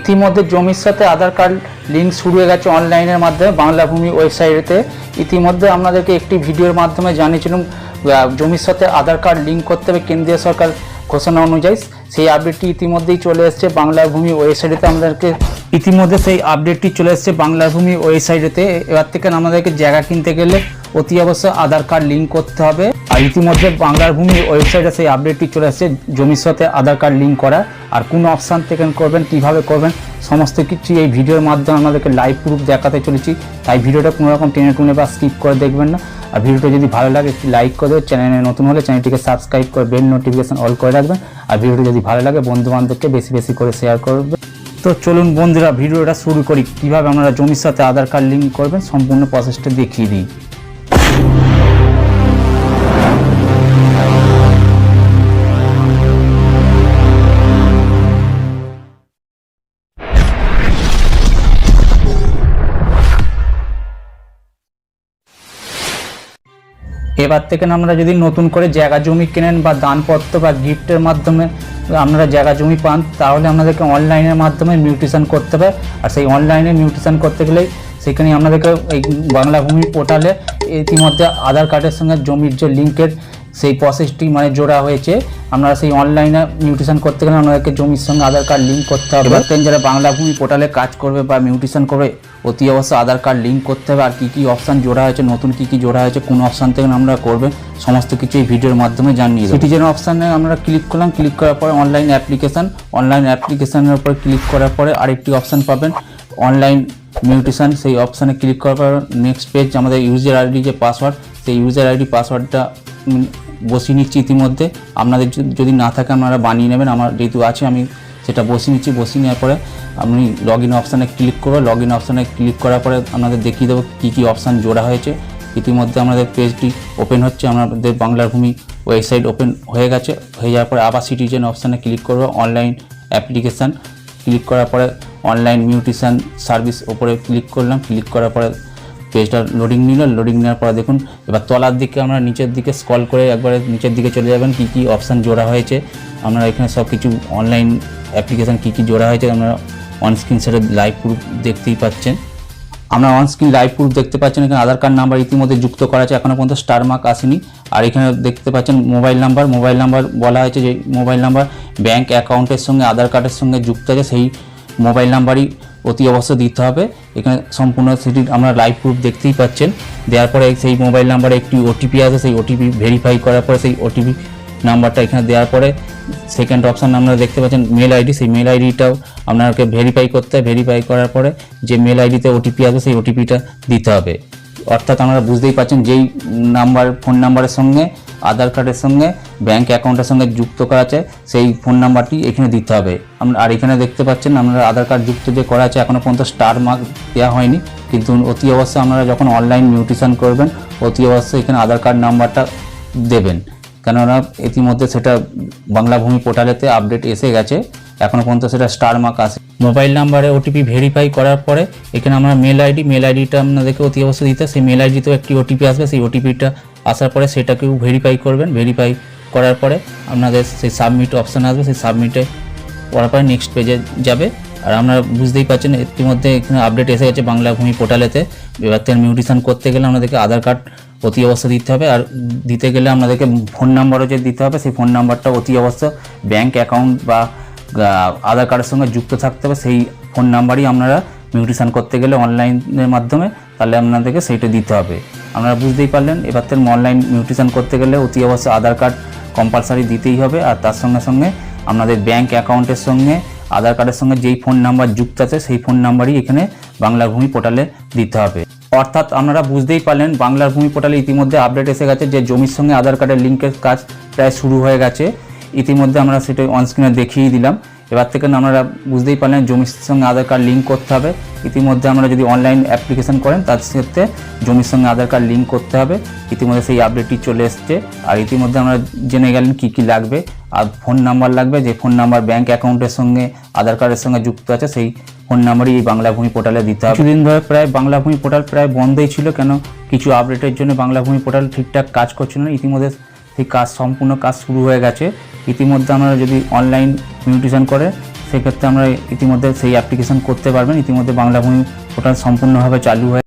ইতিমধ্যে জমির সাথে আধার কার্ড লিঙ্ক শুরু হয়ে গেছে অনলাইনের মাধ্যমে বাংলা ভূমি ওয়েবসাইটে ইতিমধ্যে আপনাদেরকে একটি ভিডিওর মাধ্যমে জানিয়েছিলাম জমির সাথে আধার কার্ড লিঙ্ক করতে হবে কেন্দ্রীয় সরকার ঘোষণা অনুযায়ী। সেই আপডেটটি ইতিমধ্যেই চলে এসেছে বাংলা ভূমি ওয়েবসাইটে আমাদেরকে ইতিমধ্যে সেই আপডেটটি চলে এসেছে বাংলা ভূমি ওয়েবসাইটেতে এবার থেকে আমাদেরকে জায়গা কিনতে গেলে অতি অবশ্যই আধার কার্ড লিঙ্ক করতে হবে। ইতিমধ্যে বাংলার ভূমি ওয়েবসাইটে সেই আপডেটটি চলে এসেছে। জমির সাথে আধার কার্ড লিঙ্ক করা। আর কোন অপশান থেকে করবেন, কীভাবে করবেন, সমস্ত কিছু এই ভিডিওর মাধ্যমে আমাদেরকে লাইভ প্রুফ দেখাতে চলেছি। তাই ভিডিওটা কোনো রকম টেনে টুনে বা স্কিপ করে দেখবেন না। আর ভিডিওটা যদি ভালো লাগে, একটি লাইক করে দেবে চ্যানেলে নতুন হলে চ্যানেলটিকে সাবস্ক্রাইব করে বেল নোটিফিকেশন অল করে রাখবেন। আর ভিডিওটা যদি ভালো লাগে বন্ধু বান্ধবকে বেশি বেশি করে শেয়ার করবে তো চলুন বন্ধুরা, ভিডিওটা শুরু করি। কীভাবে আপনারা জমির সাথে আধার কার্ড লিঙ্ক করবেন, সম্পূর্ণ প্রসেসটা দেখিয়ে দিই। এবার থেকে আমরা যদি নতুন করে জায়গা জমি কেনেন বা দানপত্র বা গিফটের মাধ্যমে আপনারা জায়গা জমি পান, তাহলে আপনাদেরকে অনলাইনের মাধ্যমে মিউটিশান করতে হবে। আর সেই অনলাইনে মিউটিশান করতে গেলেই সেখানে আপনাদেরকে এই বাংলা ভূমি পোর্টালে ইতিমধ্যে আধার কার্ডের সঙ্গে জমির যে লিঙ্কের সেই প্রসেসটি মানে জোড়া হয়েছে। আপনারা সেই অনলাইনে মিউটেশন করতে গেলে আপনাদেরকে জমির সঙ্গে আধার কার্ড লিঙ্ক করতে হবে। এবার? যারা বাংলা ভূমি পোর্টালে কাজ করবে বা মিউটেশন করবে অতি অবশ্যই আধার কার্ড লিঙ্ক করতে হবে। আর কী কী অপশান জোড়া হয়েছে নতুন কী কী জোড়া হয়েছে কোন অপশান থেকে আমরা করবে সমস্ত কিছু এই ভিডিওর মাধ্যমে জানিয়ে দেবো। সিটিজেন অপশানে আমরা ক্লিক করলাম ক্লিক করার পরে অনলাইন অ্যাপ্লিকেশান অনলাইন অ্যাপ্লিকেশানের উপর ক্লিক করার পরে আরেকটি অপশান পাবেন। অনলাইন মিউটেশন সেই অপশানে ক্লিক করার পর নেক্সট পেজ আমাদের ইউজার আইডি যে পাসওয়ার্ড সেই ইউজার আইডি পাসওয়ার্ডটা বসিয়ে নিচ্ছি ইতিমধ্যে। আপনাদের যদি- না থাকে আপনারা বানিয়ে নেবেন। আমার যেহেতু আছে, আমি সেটা বসিয়ে নিচ্ছি। বসিয়ে নেওয়ার পরে আপনি লগ ইন অপশানে ক্লিক করব লগ ইন অপশানে ক্লিক করার পরে আপনাদের দেখিয়ে দেবো কী কী অপশান জোড়া হয়েছে। ইতিমধ্যে আমাদের পেজটি ওপেন হচ্ছে। আমাদের বাংলার ভূমি ওয়েবসাইট ওপেন হয়ে গেছে। হয়ে যাওয়ার পরে আবার সিটিজেন অপশানে ক্লিক করব। অনলাইন অ্যাপ্লিকেশান ক্লিক করার পরে অনলাইন মিউটিশান সার্ভিস ওপরে ক্লিক করলাম। ক্লিক করার পরে পেজটা লোডিং নিল লোডিং নেওয়ার পরে দেখুন, এবার তলার দিকে আমরা নিচের দিকে স্কল করে একবারে নিচের দিকে চলে যাবেন, কী কী অপশান জোড়া হয়েছে। আমরা এখানে সব কিছু অনলাইন অ্যাপ্লিকেশান কী কী জোড়া হয়েছে আমরা অন স্ক্রিন সেটা লাইভ প্রুফ দেখতেই পাচ্ছেন। আমরা অন স্ক্রিন লাইভ প্রুফ দেখতে পাচ্ছেন, এখানে আধার কার্ড নাম্বার ইতিমধ্যে যুক্ত করা আছে এখনও পর্যন্ত স্টার মার্ক আসেনি। আর এখানে দেখতে পাচ্ছেন মোবাইল নাম্বার মোবাইল নাম্বার বলা হয়েছে যে মোবাইল নাম্বার ব্যাঙ্ক অ্যাকাউন্টের সঙ্গে, আধার কার্ডের সঙ্গে যুক্ত আছে, সেই মোবাইল নাম্বারই অতি অবশ্য দিতে হবে। এখানে সম্পূর্ণ সেটি আমরা লাইভ প্রুফ দেখতেই পাচ্ছেন। দেওয়ার পরে সেই মোবাইল নাম্বারে একটি ওটিপি আছে সেই ওটিপি ভেরিফাই করার পরে সেই ওটিপি নাম্বারটা এখানে দেওয়ার পরে সেকেন্ড অপশান আপনারা দেখতে পাচ্ছেন মেল আইডি সেই মেল আইডিটাও আপনাকে ভেরিফাই করতে হবে ভেরিফাই করার পরে যে মেল আইডিতে ওটিপি আসবে সেই ওটিপিটা দিতে হবে। অর্থাৎ আপনারা বুঝতেই পারছেন যেই নাম্বার ফোন নাম্বারের সঙ্গে, আধার কার্ডের সঙ্গে ব্যাংক অ্যাকাউন্টের সঙ্গে যুক্ত করা আছে, সেই ফোন নাম্বারটি এখানে দিতে হবে। আর এখানে দেখতে পাচ্ছেন, আপনারা আধার কার্ড যুক্ত যে করা আছে এখনও পর্যন্ত স্টার মার্ক দেওয়া হয়নি। কিন্তু অতি অবশ্যই আপনারা যখন অনলাইন মিউটেশন করবেন, অতি অবশ্যই এখানে আধার কার্ড নাম্বারটা দেবেন। কেননা ইতিমধ্যে সেটা বাংলা ভূমি পোর্টালেতে আপডেট এসে গেছে এখনও পর্যন্ত সেটা স্টার মার্ক আসে মোবাইল নাম্বারে ওটিপি ভেরিফাই করার পরে, এখানে আমরা মেল আইডি মেল আইডিটা আপনাদেরকে অতি অবশ্যই দিতে। সেই মেল আইডিতেও একটি ওটিপি আসবে, সেই ওটিপিটা আসার পরে সেটাকেও ভেরিফাই করবেন। ভেরিফাই করার পরে আপনাদের সেই সাবমিট অপশান আসবে, সেই সাবমিটে করার পরে নেক্সট পেজে যাবে। আর আমরা বুঝতেই পারছেন, ইতিমধ্যে এখানে আপডেট এসে গেছে বাংলা ভূমি পোর্টালেতে এবার থেকে মিউটেশন করতে গেলে আমাদেরকে আধার কার্ড অতি অবশ্য দিতে হবে। আর দিতে গেলে আমাদেরকে ফোন নাম্বারও যে দিতে হবে, সেই ফোন নাম্বারটা অতি অবশ্য ব্যাংক অ্যাকাউন্ট বা আধার কার্ডের সঙ্গে যুক্ত থাকতে হবে। সেই ফোন নাম্বারই আপনারা মিউটেশন করতে গেলে অনলাইনের মাধ্যমে তাহলে আপনাদেরকে সেইটা দিতে হবে। আপনারা বুঝতেই পারলেন, এবার থেকে অনলাইন মিউটেশন করতে গেলে অতি অবশ্য আধার কার্ড কম্পালসারি দিতেই হবে। আর তার সঙ্গে সঙ্গে আপনাদের ব্যাঙ্ক অ্যাকাউন্টের সঙ্গে, আধার কার্ডের সঙ্গে যেই ফোন নাম্বার যুক্ত আছে, সেই ফোন নাম্বারই এখানে বাংলা ভূমি পোর্টালে দিতে হবে। অর্থাৎ আপনারা বুঝতেই পারলেন বাংলার ভূমি পোর্টালে ইতিমধ্যে আপডেট এসে গেছে যে জমির সঙ্গে আধার কার্ডের লিঙ্কের কাজ প্রায় শুরু হয়ে গেছে। ইতিমধ্যে আমরা সেটা অনস্ক্রিনে দেখিয়েই দিলাম। এবার থেকে আপনারা বুঝতেই পারলেন জমির সঙ্গে আধার কার্ড লিঙ্ক করতে হবে। ইতিমধ্যে আমরা যদি অনলাইন অ্যাপ্লিকেশন করেন, তার সাথে জমির সঙ্গে আধার কার্ড লিঙ্ক করতে হবে। ইতিমধ্যে সেই আপডেটটি চলে এসছে। আর ইতিমধ্যে আমরা জেনে গেলেন কী কী লাগবে। আর ফোন নাম্বার লাগবে, যে ফোন নাম্বার ব্যাঙ্ক অ্যাকাউন্টের সঙ্গে, আধার কার্ডের সঙ্গে যুক্ত আছে, সেই ফোন নাম্বারই এই বাংলা ভূমি পোর্টালে দিতে হবে। কিছুদিন ধরে প্রায় বাংলা ভূমি পোর্টাল প্রায় বন্ধই ছিল, কেন কিছু আপডেটের জন্য বাংলা ভূমি পোর্টাল ঠিকঠাক কাজ করছিল না। ইতিমধ্যে সেই কাজ, সম্পূর্ণ কাজ শুরু হয়ে গেছে। ইতিমধ্যে আমরা যদি অনলাইন মিউটেশন করে, সেক্ষেত্রে আমরা ইতিমধ্যে সেই অ্যাপ্লিকেশন করতে পারবেন। ইতিমধ্যে বাংলা ভূমি পোর্টাল সম্পূর্ণভাবে চালু হয়ে